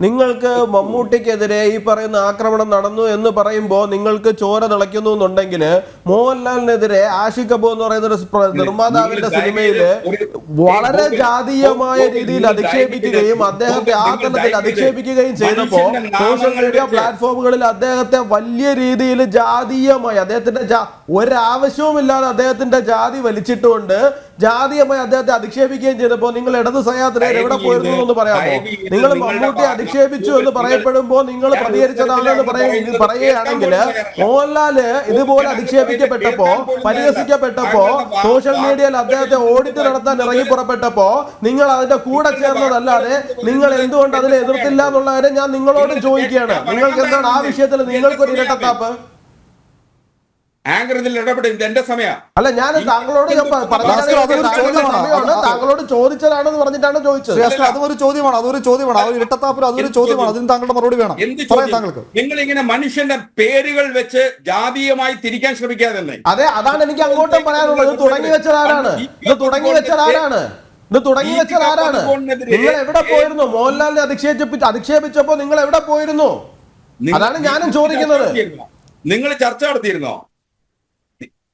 നിങ്ങൾക്ക് മമ്മൂട്ടിക്കെതിരെ ഈ പറയുന്ന ആക്രമണം നടന്നു എന്ന് പറയുമ്പോൾ നിങ്ങൾക്ക് ചോര തിളയ്ക്കുന്നു എന്നുണ്ടെങ്കിൽ മോഹൻലാലിനെതിരെ ആഷിഖ് കപൂർ എന്ന് പറയുന്ന ഒരു നിർമ്മാതാവിന്റെ സിനിമയിൽ വളരെ ജാതീയമായ രീതിയിൽ അധിക്ഷേപിക്കുകയും അദ്ദേഹത്തെ ആ തലത്തിൽ അധിക്ഷേപിക്കുകയും ചെയ്തപ്പോ സോഷ്യൽ മീഡിയ പ്ലാറ്റ്ഫോമുകളിൽ അദ്ദേഹത്തെ വലിയ രീതിയിൽ ജാതീയമായി അദ്ദേഹത്തിന്റെ ഒരാവശ്യവും ഒരാവശ്യവുമില്ലാതെ അദ്ദേഹത്തിന്റെ ജാതി വലിച്ചിട്ടുകൊണ്ട് ജാതീയമായി അദ്ദേഹത്തെ അധിക്ഷേപിക്കുകയും ചെയ്തപ്പോ നിങ്ങൾ ഇടത് സയാത്രയിൽ എവിടെ പോയിരുന്നു എന്ന് പറയാമോ? നിങ്ങൾ മമ്മൂട്ടി അധിക്ഷേപിച്ചു എന്ന് പറയപ്പെടുമ്പോൾ നിങ്ങൾ പ്രതികരിച്ചതാണെന്ന് പറയ- പറയുകയാണെങ്കിൽ മോഹൻലാൽ ഇതുപോലെ അധിക്ഷേപിക്കപ്പെട്ടപ്പോ പരിഹസിക്കപ്പെട്ടപ്പോ സോഷ്യൽ മീഡിയയിൽ അദ്ദേഹത്തെ ഓഡിറ്റ് നടത്താൻ ഇറങ്ങി പുറപ്പെട്ടപ്പോ നിങ്ങൾ അതിന്റെ കൂടെ ചേർന്നതല്ലാതെ നിങ്ങൾ എന്തുകൊണ്ട് അതിനെ എതിർത്തില്ല എന്നുള്ള കാര്യം ഞാൻ നിങ്ങളോട് ചോദിക്കുകയാണ്. നിങ്ങൾക്ക് എന്താണ് ആ വിഷയത്തിൽ നിങ്ങൾക്കൊരു ഇരട്ടത്താപ്പ്? ആങ്കർ ഇതിൽ ഇടപെടും എന്റെ സമയ. അല്ല ഞാൻ താങ്കളോട് താങ്കളോട് ചോദിച്ചതാണെന്ന് പറഞ്ഞിട്ടാണ് ചോദിച്ചത്. അതൊരു ചോദ്യമാണ് അതൊരു ചോദ്യമാണ്. അതൊരു ഒരു ഇരട്ടത്താപ്പിൽ അതൊരു ചോദ്യമാണ്. ചോദ്യം? അതിന് താങ്കളുടെ മറുപടി വേണം. എന്ത് താങ്കൾക്ക്. നിങ്ങൾ ഇങ്ങനെ മനുഷ്യന്റെ പേരുകൾ വെച്ച് ജാതീയമായി തിരിക്കാൻ ശ്രമിക്കാതെ അതെ അതാണ് എനിക്ക് അങ്ങോട്ടും പറയാനുള്ളത്. തുടങ്ങി വെച്ചത് ആരാണ് ഇത് തുടങ്ങി വെച്ചത് ആരാണ് ഇത് തുടങ്ങി വെച്ചത് ആരാണ് നിങ്ങൾ എവിടെ പോയിരുന്നു? മോഹൻലാലിനെ അധിക്ഷേപിച്ച് അധിക്ഷേപിച്ചപ്പോ നിങ്ങൾ എവിടെ പോയിരുന്നു? അതാണ് ഞാനും ചോദിക്കുന്നത്. നിങ്ങൾ ചർച്ച നടത്തിയിരുന്നോ?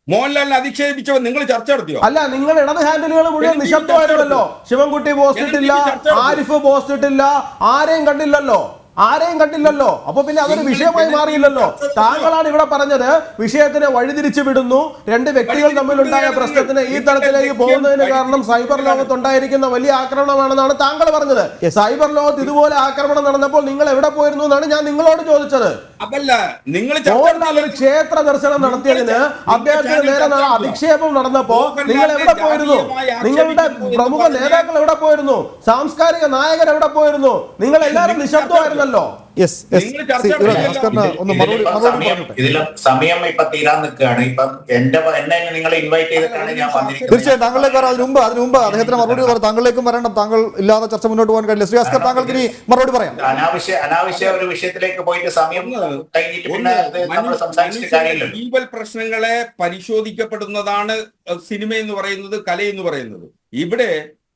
മോഹൻലാലിനെ അധിക്ഷേപിച്ചവൻ നിങ്ങൾ ചർച്ച നടത്തിയോ? അല്ല നിങ്ങൾ ഇടത് ഹാൻഡിലുകൾ മുഴുവൻ നിശബ്ദമായിരുന്നല്ലോ ശിവൻകുട്ടി പോസ്റ്റ് ഇട്ടില്ല എനിക്ക് ചർച്ച നടത്തി. ആരിഫ് പോസ്റ്റ് ഇട്ടില്ല ആരെയും കണ്ടില്ലല്ലോ. ആരെയും കണ്ടില്ലല്ലോ. അപ്പൊ പിന്നെ അതൊരു വിഷയമായി മാറിയില്ലല്ലോ? താങ്കളാണ് ഇവിടെ പറഞ്ഞത് വിഷയത്തിനെ വഴിതിരിച്ചു വിടുന്നു. രണ്ട് വ്യക്തികൾ തമ്മിലുണ്ടായ പ്രശ്നത്തിന് ഈ തലത്തിലേക്ക് പോകുന്നതിന് കാരണം സൈബർ ലോകത്ത് ഉണ്ടായിരിക്കുന്ന വലിയ ആക്രമണമാണെന്നാണ് താങ്കൾ പറഞ്ഞത്. സൈബർ ലോകത്ത് ഇതുപോലെ ആക്രമണം നടന്നപ്പോൾ നിങ്ങൾ എവിടെ പോയിരുന്നു എന്നാണ് ഞാൻ നിങ്ങളോട് ചോദിച്ചത്. മോഹൻലാൽ ഒരു ക്ഷേത്ര ദർശനം നടത്തിയതിന് അദ്ദേഹത്തിന് നേരെ അധിക്ഷേപം നടന്നപ്പോ നിങ്ങൾ എവിടെ പോയിരുന്നു? നിങ്ങളുടെ പ്രമുഖ നേതാക്കൾ എവിടെ പോയിരുന്നു? സാംസ്കാരിക നായകർ എവിടെ പോയിരുന്നു? നിങ്ങൾ എല്ലാവരും നിശബ്ദമായിരുന്നല്ലോ. മറുപടി സമയം ഇപ്പൊ തീരാൻ നിൽക്കുകയാണ്. ഇപ്പം എന്റെ എന്നെ നിങ്ങൾ ഇൻവൈറ്റ് ചെയ്തിട്ടാണ് ഞാൻ തീർച്ചയായും താങ്കളിലേക്ക് വരാം അതിന് മുമ്പ് അതിന് മുമ്പ് അദ്ദേഹത്തിന് മറുപടി പറയാം താങ്കളിലേക്കും വരണം താങ്കൾ ഇല്ലാതെ ചർച്ച മുന്നോട്ട് പോകാൻ കഴിയില്ല. ശ്രീ അസ്കർ താങ്കൾക്ക് ഇനി മറുപടി പറയാം. അനാവശ്യ അനാവശ്യ ഒരു വിഷയത്തിലേക്ക് പോയിട്ട് സമയം കഴിഞ്ഞിട്ട് പിന്നെ നമ്മൾ സംസാരിച്ചിട്ട് കാര്യമില്ലല്ലോ. ഈവൽ പ്രശ്നങ്ങളെ പരിശോധിക്കപ്പെടുന്നതാണ് സിനിമ എന്ന് പറയുന്നത് കല എന്ന് പറയുന്നത്. ഇവിടെ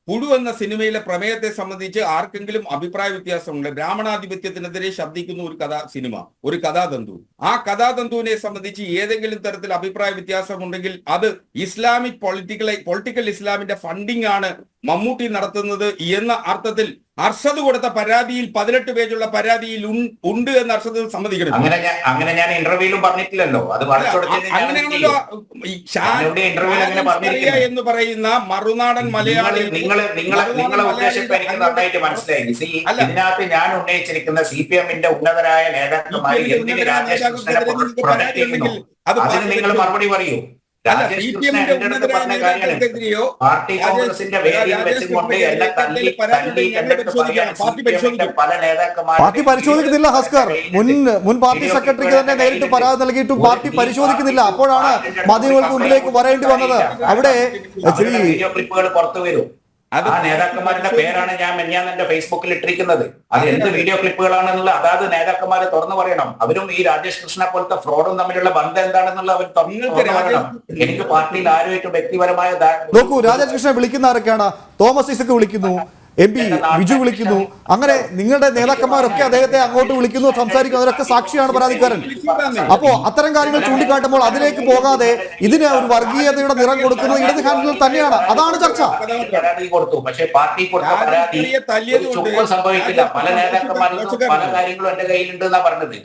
പുഴു എന്ന സിനിമയിലെ പ്രമേയത്തെ സംബന്ധിച്ച് ആർക്കെങ്കിലും അഭിപ്രായ വ്യത്യാസമുണ്ട്. ബ്രാഹ്മണാധിപത്യത്തിനെതിരെ ശബ്ദിക്കുന്ന ഒരു കഥാ സിനിമ ഒരു കഥാതന്തു. ആ കഥാതന്തുവിനെ സംബന്ധിച്ച് ഏതെങ്കിലും തരത്തിൽ അഭിപ്രായ വ്യത്യാസമുണ്ടെങ്കിൽ അത് ഇസ്ലാമിക് പൊളിറ്റിക്കൽ പൊളിറ്റിക്കൽ ഇസ്ലാമിന്റെ ഫണ്ടിംഗ് ആണ് മമ്മൂട്ടി നടത്തുന്നത് എന്ന അർത്ഥത്തിൽ അർഷദ് കൊടുത്ത പരാതിയിൽ പതിനെട്ട് പേജുള്ള പരാതിയിൽ ഉണ്ട് എന്ന് അർഷദ് സമ്മതിക്കണം? അങ്ങനെ അങ്ങനെ ഞാൻ ഇന്റർവ്യൂലും പറഞ്ഞിട്ടില്ലല്ലോ. അത് അങ്ങനെയാണല്ലോ. എന്ന് പറയുന്ന മറുനാടൻ മലയാളി നിങ്ങൾ നിങ്ങൾ നിങ്ങളെ ഉദ്ദേശം ഇപ്പൊ എനിക്ക് നന്നായിട്ട് മനസ്സിലായി. ഇതിനകത്ത് ഞാൻ ഉന്നയിച്ചിരിക്കുന്ന സി പി എമ്മിന്റെ ഉന്നതരായ നേതാക്കന്മാർ ന്റെ എന്തിന് ഉന്നതരായ രാജേഷ് കൃഷ്ണനെ നേതാക്കന്മാരെ പ്രൊട്ടക്ട് ചെയ്യുന്നു അത് അതിന് നിങ്ങൾ മറുപടി പറയൂ. പാർട്ടി കോൺഗ്രസിന്റെ വേദിയിൽ വെച്ചുകൊണ്ട് എന്നെ തല്ലി തല്ലി. പല പരിശോധിക്കുന്നില്ല ഹസ്കർ. മുൻ മുൻ പാർട്ടി സെക്രട്ടറിക്ക് തന്നെ നേരിട്ട് പരാതി നൽകിയിട്ടും പാർട്ടി പരിശോധിക്കുന്നില്ല. അപ്പോഴാണ് മാധ്യമങ്ങൾക്ക് മുന്നിലേക്ക് വരേണ്ടി വന്നത്. അവിടെ ശ്രീ ക്ലിപ്പുകൾ പുറത്തു വരും. അത് ആ നേതാക്കന്മാരുടെ പേരാണ് ഞാൻ മെഞ്ഞാന്ന് എന്റെ ഫേസ്ബുക്കിൽ ഇട്ടിരിക്കുന്നത്. അത് എന്ത് വീഡിയോ ക്ലിപ്പുകളാണെന്നുള്ള അതാത് നേതാക്കന്മാരെ തുറന്നു പറയണം. അവരും ഈ രാജേഷ് കൃഷ്ണ പോലത്തെ ഫ്രോഡും തമ്മിലുള്ള ബന്ധം എന്താണെന്നുള്ള അവർ പറയണം. എനിക്ക് പാർട്ടിയിൽ ആരുമായിട്ട് വ്യക്തിപരമായ നോക്കൂ രാജേഷ് കൃഷ്ണൻ വിളിക്കുന്ന ആരൊക്കെയാണ്? തോമസ് ഐസക്ക് വിളിക്കുന്നു. എം പി ബിജു വിളിക്കുന്നു. അങ്ങനെ നിങ്ങളുടെ നേതാക്കന്മാരൊക്കെ അദ്ദേഹത്തെ അങ്ങോട്ട് വിളിക്കുന്നു സംസാരിക്കുന്നു. അവരൊക്കെ സാക്ഷിയാണ് പരാതിക്കാരൻ. അപ്പോ അത്തരം കാര്യങ്ങൾ ചൂണ്ടിക്കാട്ടുമ്പോൾ അതിലേക്ക് പോകാതെ ഇതിന് ഒരു വർഗീയതയുടെ നിറം കൊടുക്കുന്നത് ഇടത് ഹാൻഡിൽ തന്നെയാണ്. അതാണ് ചർച്ച. സംഭവിക്കില്ല. പല നേതാക്കന്മാരും പല കാര്യങ്ങളും എന്റെ കയ്യിലുണ്ട് എന്നാ പറഞ്ഞത്.